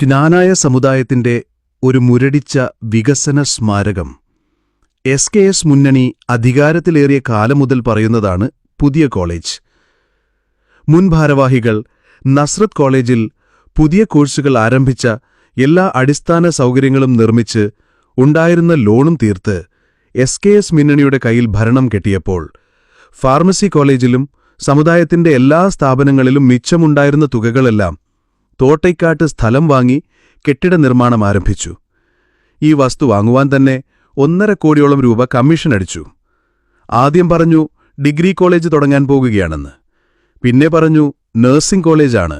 ജ്ഞാനായ സമുദായത്തിന്റെ ഒരു മുരടിച്ച വികസന സ്മാരകം. എസ് കെ എസ് മുന്നണി അധികാരത്തിലേറിയ കാലം മുതൽ പറയുന്നതാണ് പുതിയ കോളേജ്. മുൻ ഭാരവാഹികൾ നസ്രത് കോളേജിൽ പുതിയ കോഴ്സുകൾ ആരംഭിച്ച എല്ലാ അടിസ്ഥാന സൗകര്യങ്ങളും നിർമ്മിച്ച് ഉണ്ടായിരുന്ന ലോണും തീർത്ത് എസ് കെ എസ് മുന്നണിയുടെ കയ്യിൽ ഭരണം കെട്ടിയപ്പോൾ ഫാർമസി കോളേജിലും സമുദായത്തിന്റെ എല്ലാ സ്ഥാപനങ്ങളിലും മിച്ചമുണ്ടായിരുന്ന തുകകളെല്ലാം തോട്ടയ്ക്കാട്ട് സ്ഥലം വാങ്ങി കെട്ടിട നിർമ്മാണം ആരംഭിച്ചു. ഈ വസ്തു വാങ്ങുവാൻ തന്നെ ഒന്നര കോടിയോളം രൂപ കമ്മീഷൻ അടിച്ചു. ആദ്യം പറഞ്ഞു ഡിഗ്രി കോളേജ് തുടങ്ങാൻ പോകുകയാണെന്ന്. പിന്നെ പറഞ്ഞു നഴ്സിംഗ് കോളേജാണ്.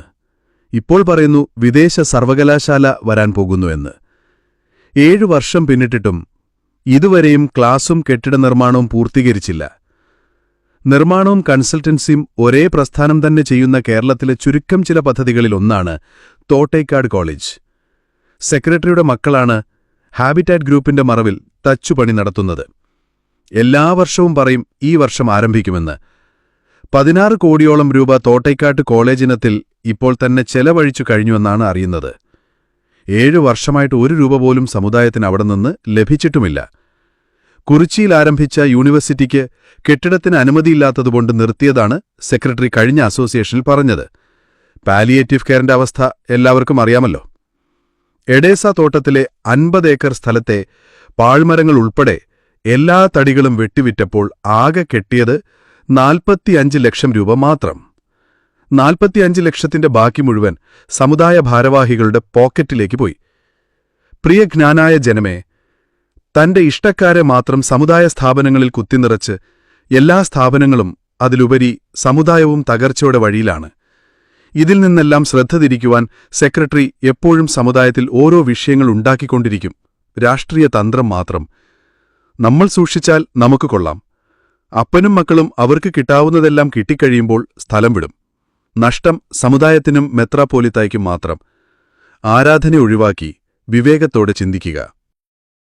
ഇപ്പോൾ പറയുന്നു വിദേശ സർവകലാശാല വരാൻ പോകുന്നുവെന്ന് ഏഴു വർഷം പിന്നിട്ടിട്ടും ഇതുവരെയും ക്ലാസും കെട്ടിട നിർമ്മാണവും പൂർത്തീകരിച്ചില്ല. നിർമ്മാണവും കൺസൾട്ടൻസിയും ഒരേ പ്രസ്ഥാനം തന്നെ ചെയ്യുന്ന കേരളത്തിലെ ചുരുക്കം ചില പദ്ധതികളിലൊന്നാണ് തോട്ടേക്കാട് കോളേജ്. സെക്രട്ടറിയുടെ മക്കളാണ് ഹാബിറ്റാറ്റ് ഗ്രൂപ്പിന്റെ മറവിൽ തച്ചുപണി നടത്തുന്നത്. എല്ലാ വർഷവും പറയും ഈ വർഷം ആരംഭിക്കുമെന്ന്. പതിനാറ് കോടിയോളം രൂപ തോട്ടേക്കാട്ട് കോളേജിനത്തിൽ ഇപ്പോൾ തന്നെ ചെലവഴിച്ചു കഴിഞ്ഞുവെന്നാണ് അറിയുന്നത്. ഏഴു വർഷമായിട്ട് ഒരു രൂപ പോലും സമുദായത്തിന് അവിടെ നിന്ന് ലഭിച്ചിട്ടുമില്ല. കുറിച്ചിയിൽ ആരംഭിച്ച യൂണിവേഴ്സിറ്റിക്ക് കെട്ടിടത്തിന് അനുമതിയില്ലാത്തതുകൊണ്ട് നിർത്തിയതാണ് സെക്രട്ടറി കഴിഞ്ഞ അസോസിയേഷനിൽ പറഞ്ഞത്. പാലിയേറ്റീവ് കെയറിന്റെ അവസ്ഥ എല്ലാവർക്കും അറിയാമല്ലോ. എഡേസ തോട്ടത്തിലെ അൻപത് ഏക്കർ സ്ഥലത്തെ പാഴ്മരങ്ങൾ ഉൾപ്പെടെ എല്ലാ തടികളും വെട്ടിവിറ്റപ്പോൾ ആകെ കെട്ടിയത് നാൽപ്പത്തിയഞ്ച് ലക്ഷം രൂപ മാത്രം. നാൽപ്പത്തിയഞ്ച് ലക്ഷത്തിന്റെ ബാക്കി മുഴുവൻ സമുദായ ഭാരവാഹികളുടെ പോക്കറ്റിലേക്ക് പോയി. പ്രിയ ജ്ഞാനായ ജനമേ തന്റെ ഇഷ്ടക്കാരെ മാത്രം സമുദായ സ്ഥാപനങ്ങളിൽ കുത്തിനിറച്ച് എല്ലാ സ്ഥാപനങ്ങളും അതിലുപരി സമുദായവും തകർച്ചയുടെ വഴിയിലാണ്. ഇതിൽ നിന്നെല്ലാം ശ്രദ്ധ തിരിക്കുവാൻ സെക്രട്ടറി എപ്പോഴും സമുദായത്തിൽ ഓരോ വിഷയങ്ങൾ ഉണ്ടാക്കിക്കൊണ്ടിരിക്കും. രാഷ്ട്രീയ തന്ത്രം മാത്രം. നമ്മൾ സൂക്ഷിച്ചാൽ നമുക്ക് കൊള്ളാം. അപ്പനും മക്കളും അവർക്ക് കിട്ടാവുന്നതെല്ലാം കിട്ടിക്കഴിയുമ്പോൾ സ്ഥലം വിടും. നഷ്ടം സമുദായത്തിനും മെത്രാപ്പോലിത്തായ്ക്കും മാത്രം. ആരാധന ഒഴിവാക്കി വിവേകത്തോടെ ചിന്തിക്കുക.